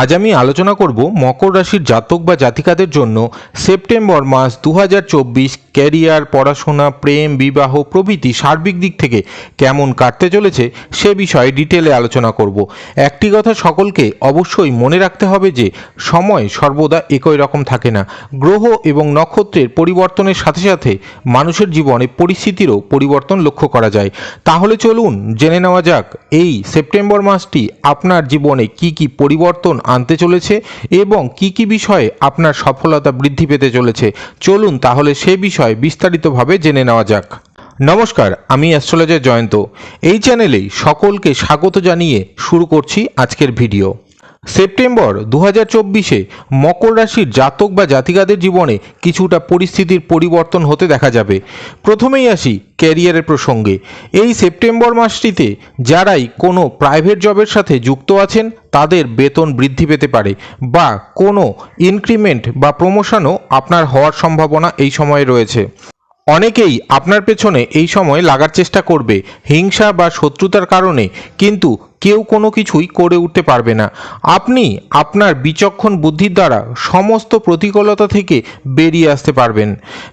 আজ আমি আলোচনা করব মকর রাশির জাতক বা জাতিকাদের জন্য সেপ্টেম্বর মাস দু হাজার চব্বিশ ক্যারিয়ার, পড়াশোনা, প্রেম, বিবাহ প্রভৃতি সার্বিক দিক থেকে কেমন কাটতে চলেছে সে বিষয়ে ডিটেলে আলোচনা করব। একটি কথা সকলকে অবশ্যই মনে রাখতে হবে যে সময় সর্বদা একই রকম থাকে না। গ্রহ এবং নক্ষত্রের পরিবর্তনের সাথে সাথে মানুষের জীবনে পরিস্থিতিরও পরিবর্তন লক্ষ্য করা যায়। তাহলে চলুন জেনে নেওয়া যাক, এই সেপ্টেম্বর মাসটি আপনার জীবনে কি কি পরিবর্তন আনতে চলেছে এবং কি কি বিষয়ে আপনার সফলতা বৃদ্ধি পেতে চলেছে? চলুন তাহলে সে বিষয়ে বিস্তারিতভাবে জেনে নেওয়া যাক। নমস্কার, আমি অ্যাস্ট্রোলজার জয়ন্ত। এই চ্যানেলেই সকলকে স্বাগত জানিয়ে শুরু করছি আজকের ভিডিও। সেপ্টেম্বর দু হাজার চব্বিশে মকর রাশির জাতক বা জাতিকাদের জীবনে কিছুটা পরিস্থিতির পরিবর্তন হতে দেখা যাবে। প্রথমেই আসি ক্যারিয়ারের প্রসঙ্গে। এই সেপ্টেম্বর মাসটিতে যারাই কোনো প্রাইভেট জবের সাথে যুক্ত আছেন, তাদের বেতন বৃদ্ধি পেতে পারে বা কোনো ইনক্রিমেন্ট বা প্রমোশনও আপনার হওয়ার সম্ভাবনা এই সময়ে রয়েছে। অনেকেই আপনার পেছনে এই সময় লাগার চেষ্টা করবে, হিংসা বা শত্রুতার কারণে, কিন্তু কেউ কোনো কিছুই করে উঠতে পারবে না। আপনি আপনার বিচক্ষণ বুদ্ধির দ্বারা সমস্ত প্রতিকূলতা থেকে বেরিয়ে আসতে পারবেন।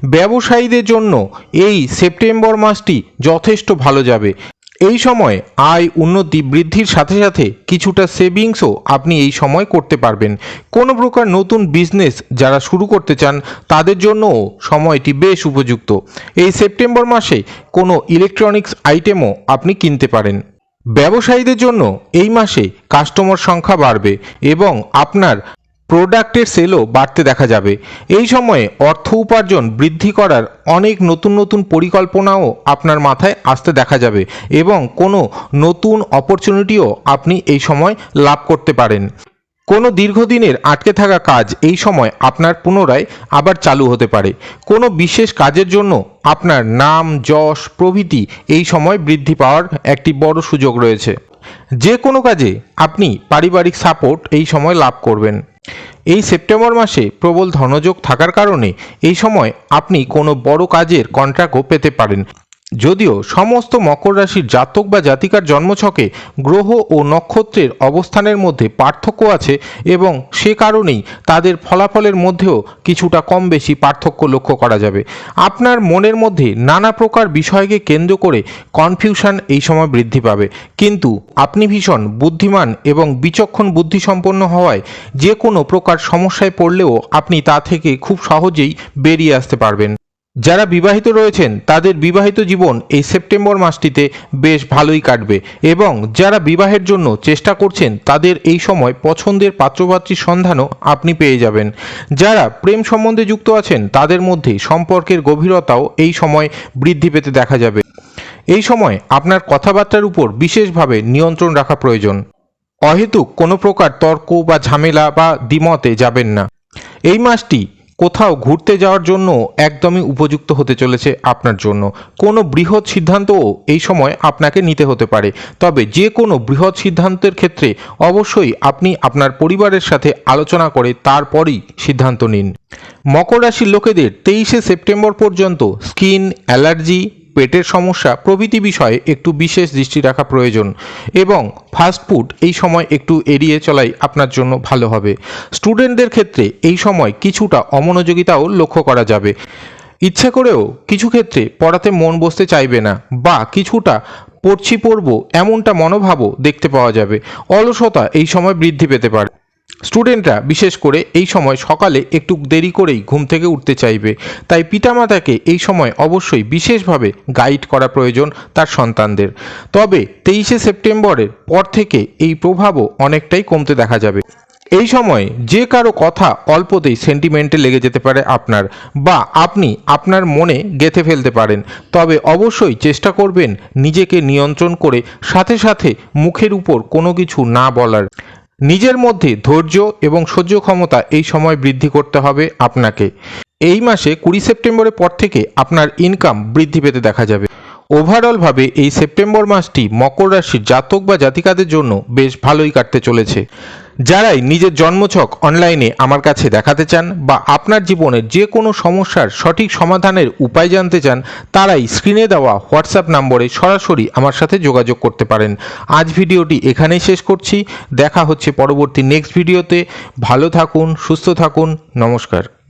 ব্যবসায়ীদের জন্য এই সেপ্টেম্বর মাসটি যথেষ্ট ভালো যাবে। এই সময় আয় উন্নতি বৃদ্ধির সাথে সাথে কিছুটা সেভিংসও আপনি এই সময় করতে পারবেন। কোনো প্রকার নতুন বিজনেস যারা শুরু করতে চান, তাদের জন্যও সময়টি বেশ উপযুক্ত। এই সেপ্টেম্বর মাসে কোনো ইলেকট্রনিক্স আইটেমও আপনি কিনতে পারেন। ব্যবসায়ীদের জন্য এই মাসে কাস্টমার সংখ্যা বাড়বে এবং আপনার প্রোডাক্টের সেলও বাড়তে দেখা যাবে। এই সময়ে অর্থ উপার্জন বৃদ্ধি করার অনেক নতুন নতুন পরিকল্পনাও আপনার মাথায় আসতে দেখা যাবে এবং কোনো নতুন অপরচুনিটিও আপনি এই সময় লাভ করতে পারেন। কোনো দীর্ঘদিনের আটকে থাকা কাজ এই সময় আপনার পুনরায় আবার চালু হতে পারে। কোনো বিশেষ কাজের জন্য আপনার নাম, যশ, প্রভৃতি এই সময় বৃদ্ধি পাওয়ার একটি বড় সুযোগ রয়েছে। যে কোনো কাজে আপনি পারিবারিক সাপোর্ট এই সময় লাভ করবেন। এই সেপ্টেম্বর মাসে প্রবল ধনযোগ থাকার কারণে এই সময় আপনি কোনো বড় কাজের কন্ট্রাক্টও পেতে পারেন। যদিও সমস্ত মকর রাশির জাতক বা জাতিকার জন্মছকে গ্রহ ও নক্ষত্রের অবস্থানের মধ্যে পার্থক্য আছে এবং সে কারণেই তাদের ফলাফলের মধ্যেও কিছুটা কম বেশি পার্থক্য লক্ষ্য করা যাবে। আপনার মনের মধ্যে নানা প্রকার বিষয়কে কেন্দ্র করে কনফিউশন এই সময় বৃদ্ধি পাবে। কিন্তু আপনি ভীষণ বুদ্ধিমান এবং বিচক্ষণ বুদ্ধিসম্পন্ন হওয়ায় যে কোনো প্রকার সমস্যায় পড়লেও আপনি তা থেকে খুব সহজেই বেরিয়ে আসতে পারবেন। যারা বিবাহিত রয়েছেন, তাদের বিবাহিত জীবন এই সেপ্টেম্বর মাসটিতে বেশ ভালোই কাটবে এবং যারা বিবাহের জন্য চেষ্টা করছেন, তাদের এই সময় পছন্দের পাত্রপাত্রীর সন্ধানও আপনি পেয়ে যাবেন। যারা প্রেম সম্বন্ধে যুক্ত আছেন, তাদের মধ্যে সম্পর্কের গভীরতাও এই সময় বৃদ্ধি পেতে দেখা যাবে। এই সময় আপনার কথাবার্তার উপর বিশেষভাবে নিয়ন্ত্রণ রাখা প্রয়োজন। অহেতুক কোনো প্রকার তর্ক বা ঝামেলা বা দ্বিমতে যাবেন না। এই মাসটি কোথাও ঘুরতে যাওয়ার জন্য একদমই উপযুক্ত হতে চলেছে আপনার জন্য। কোনো বৃহৎ সিদ্ধান্তও এই সময় আপনাকে নিতে হতে পারে। তবে যে কোনো বৃহৎ সিদ্ধান্তের ক্ষেত্রে অবশ্যই আপনি আপনার পরিবারের সাথে আলোচনা করে তারপরই সিদ্ধান্ত নিন। মকর রাশির লোকেদের তেইশে সেপ্টেম্বর পর্যন্ত স্কিন, অ্যালার্জি পেটের সমস্যা প্রভৃতি বিষয়ে একটু বিশেষ দৃষ্টি রাখা প্রয়োজন এবং ফাস্টফুড এই সময় একটু এড়িয়ে চলাই আপনার জন্য ভালো হবে। স্টুডেন্টদের ক্ষেত্রে এই সময় কিছুটা অমনোযোগিতাও লক্ষ্য করা যাবে। ইচ্ছে করেও কিছু ক্ষেত্রে পড়াতে মন বসতে চাইবে না বা কিছুটা পড়ছি পড়ব এমনটা মনোভাবও দেখতে পাওয়া যাবে। অলসতা এই সময় বৃদ্ধি পেতে পারে। স্টুডেন্টরা বিশেষ করে এই সময় সকালে একটু দেরি করেই ঘুম থেকে উঠতে চাইবে। তাই পিতামাতাকে এই সময় অবশ্যই বিশেষভাবে গাইড করা প্রয়োজন তার সন্তানদের। তবে তেইশে সেপ্টেম্বরের পর থেকে এই প্রভাবও অনেকটাই কমতে দেখা যাবে। এই সময় যে কারও কথা অল্পতেই সেন্টিমেন্টে লেগে যেতে পারে আপনার বা আপনি আপনার মনে গেঁথে ফেলতে পারেন। তবে অবশ্যই চেষ্টা করবেন নিজেকে নিয়ন্ত্রণ করে সাথে সাথে মুখের উপর কোনো কিছু না বলার। নিজের মধ্যে ধৈর্য এবং সহ্য ক্ষমতা এই সময় বৃদ্ধি করতে হবে আপনাকে। এই মাসে কুড়ি সেপ্টেম্বরের পর থেকে আপনার ইনকাম বৃদ্ধি পেতে দেখা যাবে। ওভারঅলভাবে এই সেপ্টেম্বর মাসটি মকর রাশির জাতক বা জাতিকাদের জন্য বেশ ভালোই কাটতে চলেছে। যারাই নিজের জন্মছক অনলাইনে আমার কাছে দেখাতে চান বা আপনার জীবনের যে কোনো সমস্যার সঠিক সমাধানের উপায় জানতে চান, তারাই স্ক্রিনে দেওয়া হোয়াটসঅ্যাপ নম্বরে সরাসরি আমার সাথে যোগাযোগ করতে পারেন। আজ ভিডিওটি এখানেই শেষ করছি। দেখা হচ্ছে পরবর্তী নেক্সট ভিডিওতে ভালো থাকুন, সুস্থ থাকুন। নমস্কার।